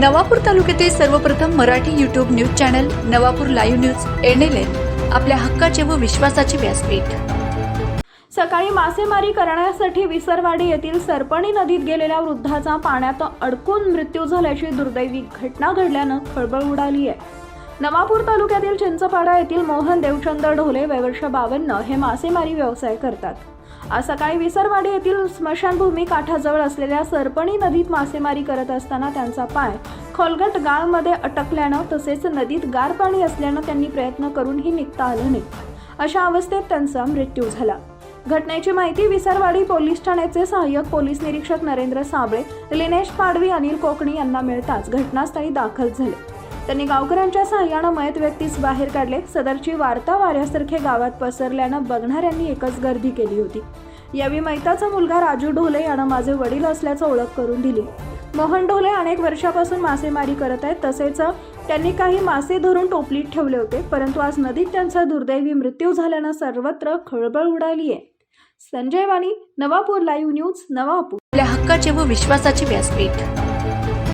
नवापूर तालुक्यातील सर्वप्रथम Marathi YouTube news channel Navapur live news NLN आपल्या हक्काचे व विश्वासाचे व्यासपीठ. सकाळी मासेमारी करण्यासाठी विसरवाडी येथील सरपणी नदीत गेलेल्या वृद्धाचा पाण्यात अडकून मृत्यू झाल्याची दुर्दैवी घटना घडल्यानं खळबळ उडाली आहे. नवापूर तालुक्यातील चिंचपाडा येथील मोहन देवचंद ढोले वयवर्ष बावन्न हे मासेमारी व्यवसाय करतात. आज सकाळी विसरवाडी येथील स्मशानभूमी काठाजवळ असलेल्या सरपणी नदीत मासेमारी करत असताना त्यांचा पाय खोलगट गाळमध्ये अटकल्यानं तसेच नदीत गार पाणी असल्यानं त्यांनी प्रयत्न करूनही निघता आलं नाही. अशा अवस्थेत त्यांचा मृत्यू झाला. घटनेची माहिती विसरवाडी पोलीस ठाण्याचे सहाय्यक पोलीस निरीक्षक नरेंद्र साबळे लिनेश पाडवी अनिल कोकणी यांना मिळताच घटनास्थळी दाखल झाले. त्यांनी गावकऱ्यांच्या सहाय्यानं मयत व्यक्तीस बाहेर काढले. सदरची वार्ता वाऱ्यासारखे गावात पसरल्यानं बघणाऱ्यांनी एकच गर्दी केली होती. यावेळी मैताचा मुलगा राजू ढोले यानं माझे वडील असल्याचं ओळख करून दिली. मोहन ढोले अनेक वर्षापासून मासेमारी करत आहेत. तसेच त्यांनी काही मासे धरून टोपलीत ठेवले होते. परंतु आज नदीत त्यांचा दुर्दैवी मृत्यू झाल्यानं सर्वत्र खळबळ उडाली आहे. Sanjay Wani Navapur live news Navapur. आपल्या हक्काचे व विश्वासाचे व्यासपीठ.